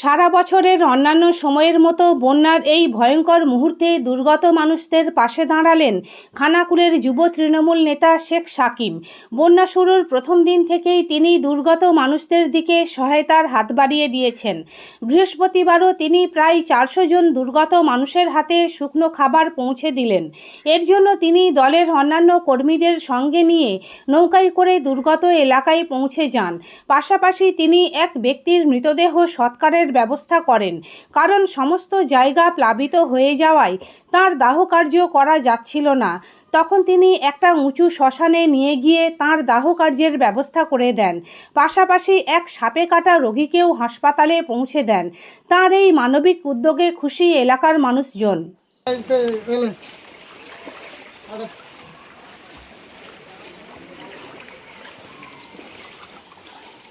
সারা বছরের অন্যান্য সময়ের মতো বন্যার এই ভয়ঙ্কর মুহূর্তে দুর্গত মানুষদের পাশে দাঁড়ালেন খানাকুলের যুব তৃণমূল নেতা শেখ সাকিম। বন্যা শুরুর প্রথম দিন থেকেই তিনি দুর্গত মানুষদের দিকে সহায়তার হাত বাড়িয়ে দিয়েছেন। বৃহস্পতিবারও তিনি প্রায় চারশো জন দুর্গত মানুষের হাতে শুকনো খাবার পৌঁছে দিলেন। এর জন্য তিনি দলের অন্যান্য কর্মীদের সঙ্গে নিয়ে নৌকায় করে দুর্গত এলাকায় পৌঁছে যান। পাশাপাশি তিনি এক ব্যক্তির মৃতদেহ সৎকারের ব্যবস্থা করেন। কারণ সমস্ত জায়গা প্লাবিত হয়ে যাওয়ায় তার দাহ কার্য করা যাচ্ছিল না। তখন তিনি একটা উঁচু শ্মশানে নিয়ে গিয়ে তার দাহ কার্যের ব্যবস্থা করে দেন। পাশাপাশি এক সাপে কাটা রোগীকেও হাসপাতালে পৌঁছে দেন। তার এই মানবিক উদ্যোগে খুশি এলাকার মানুষজন এলে তুই পারবি যেতে আজকে যাবে তুই যেতে পারবি তোরা এই লোকগুলো এই যে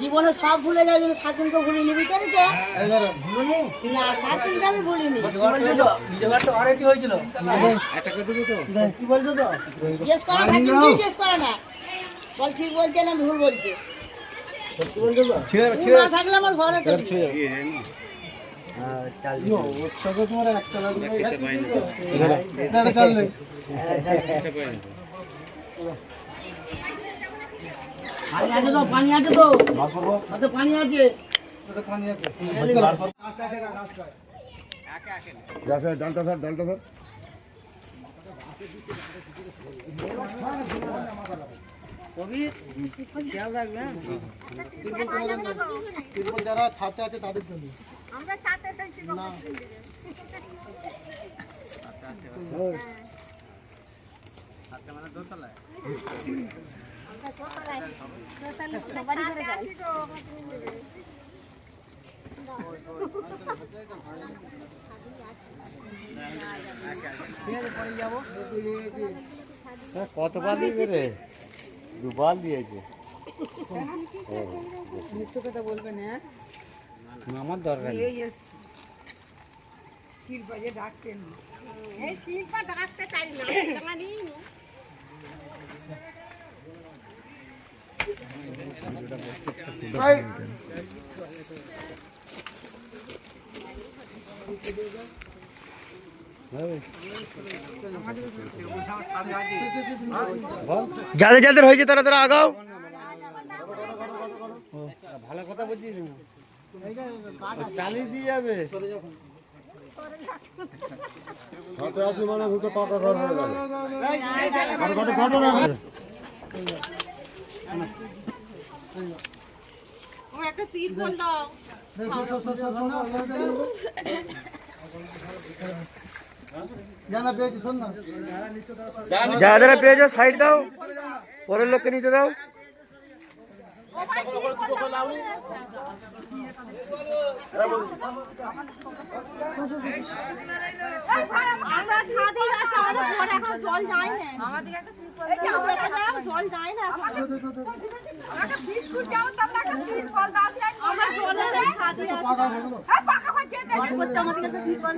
জীবনে সব ভুলে যাই কিন্তু সাকিমকে ভুলি নিবি কেন না সাকিমকে আমি ভুলিনি। কি বলছো তো? জিজ্ঞেস করা জিজ্ঞেস করে না। বল ঠিক বলছে না ভুল বলছে? থাকলে আমার ঘরে তো। তোমার একটা লাগবে পানি আছে তো পানি আছে তো। ওতে পানি আছে। পানি আছে কবি খেয়াল রাখবে হ্যাঁ? যারা ছাতে আছে তাদের জন্য। আমরা ছাতে ফেলছি না। সবারই করে যাই কতবার দিবে রে দুবার দিয়েছে আমার দরকার নেই এই শিল্পা ডাকতে চাই না যাদের যাদের হয়েছে তারা তারা আগাও। ভালো কথা বলছিস চালিয়ে দিয়ে যাবে আছে মানে পাকা ঘর হয়ে গেল তিরপল দাও জানা পেয়েছি শোন না। যারা যারা পেয়েছ সাইড দাও। পরের লোককে নিতে দাও ও ভাই তিরপল দাও এই ভাই, আমরা ছাদে যাচ্ছি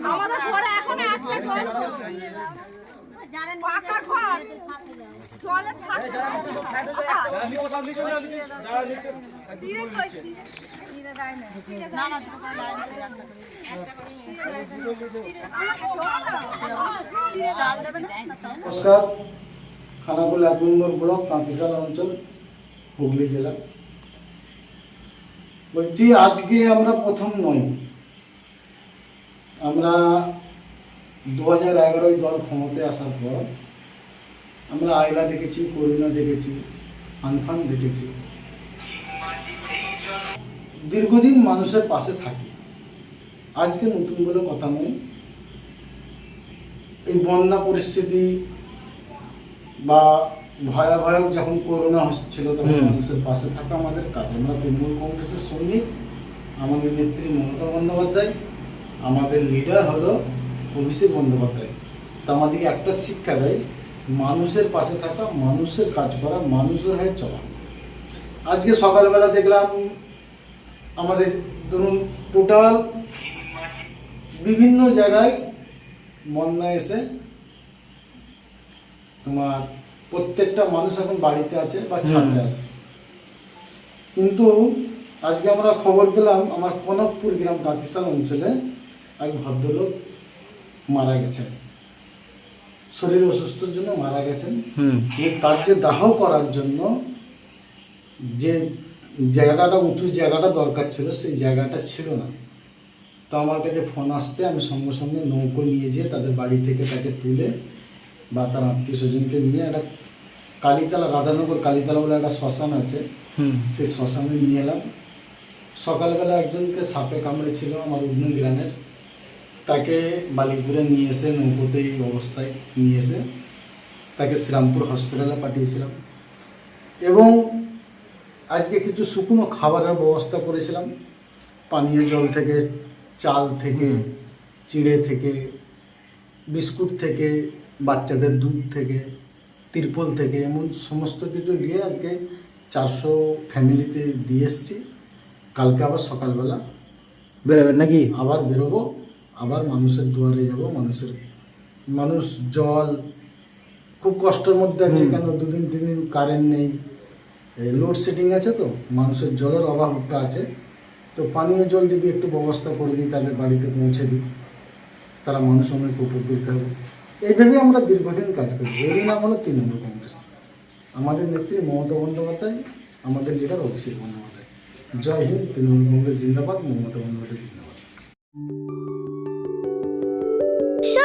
আমাদের ঘরে এখন যাও জল নমস্কার। খানাকুল এক নম্বর ব্লক তাঁতিশাল অঞ্চল হুগলি জেলা। বলছি আজকে আমরা প্রথম নই আমরা দু হাজার এগারোয় দল ক্ষমতায় আসার পর আমরা আয়লা দেখেছি করুণা দেখেছি আনফান দেখেছি। দীর্ঘদিন মানুষের পাশে থাকি। আজকে নতুন বলে কথা নয়। এই বন্যা পরিস্থিতি বা ভয়াবহ যখন করোনা হচ্ছিল তখন মানুষের পাশে থাকা আমাদের কাজ। আমরা তৃণমূল কংগ্রেসের সৈনিক আমাদের নেত্রী মমতা বন্দ্যোপাধ্যায় আমাদের লিডার হলো অভিষেক বন্দ্যোপাধ্যায়। তা আমাদেরকে একটা শিক্ষা দেয় মানুষের পাশে থাকা মানুষের কাজ করা মানুষের হয়ে চলা। আজকে সকালবেলা দেখলাম আমাদের ধরুন টোটাল বিভিন্ন জায়গায় বন্যা এসে তোমার প্রত্যেকটা মানুষ এখন বাড়িতে আছে বা ছাদে আছে। কিন্তু আজকে আমরা খবর পেলাম আমার কনকপুর গ্রাম তাঁতিশাল অঞ্চলে এক ভদ্রলোক মারা গেছেন। শরীর অসুস্থর জন্য মারা গেছেন। তার যে দাহ করার জন্য যে জায়গাটা উঁচু জায়গাটা দরকার ছিল সেই জায়গাটা ছিল না। তো আমার কাছে ফোন আসতে আমি সঙ্গে সঙ্গে নৌকো নিয়ে যেয়ে তাদের বাড়ি থেকে তাকে তুলে বা তার আত্মীয় স্বজনকে নিয়ে একটা কালীতলা রাধানগর কালীতলা বলে একটা শ্মশান আছে। সেই শ্মশানে নিয়ে এলাম। সকালবেলা একজনকে সাপে কামড়েছিল আমার উগ্ন গ্রামের। তাকে বালিপুরে নিয়ে এসে নৌকোতে এই অবস্থায় নিয়ে এসে তাকে শ্রীরামপুর হসপিটালে পাঠিয়েছিলাম। এবং আজকে কিছু শুকনো খাবারের ব্যবস্থা করেছিলাম। পানীয় জল থেকে চাল থেকে চিড়ে থেকে বিস্কুট থেকে বাচ্চাদের দুধ থেকে তিরপল থেকে এমন সমস্ত কিছু নিয়ে আজকে চারশো ফ্যামিলিতে দিয়ে এসছি। কালকে আবার সকালবেলা বেরোবেন নাকি? আবার বেরোবো। আবার মানুষের দুয়ারে যাব মানুষের মানুষ জল খুব কষ্টের মধ্যে আছে কেন? দুদিন তিন দিন কারেন্ট নেই লোডশেডিং আছে তো? মানুষের জলের অভাবটা আছে। তো পানীয় জল যদি একটু ব্যবস্থা করে দিই তাদের বাড়িতে পৌঁছে দিই। তারা মানুষ অনেক উপকৃত হবে। এইভাবে আমরা দীর্ঘদিন কাজ করি। এরই নাম হলো তৃণমূল কংগ্রেস। আমাদের নেত্রী মমতা বন্দ্যোপাধ্যায় আমাদের লিডার অভিষেক বন্দ্যোপাধ্যায়। জয় হিন্দ তৃণমূল কংগ্রেস জিন্দাবাদ মমতা বন্দ্যোপাধ্যায় জিন্দাবাদ।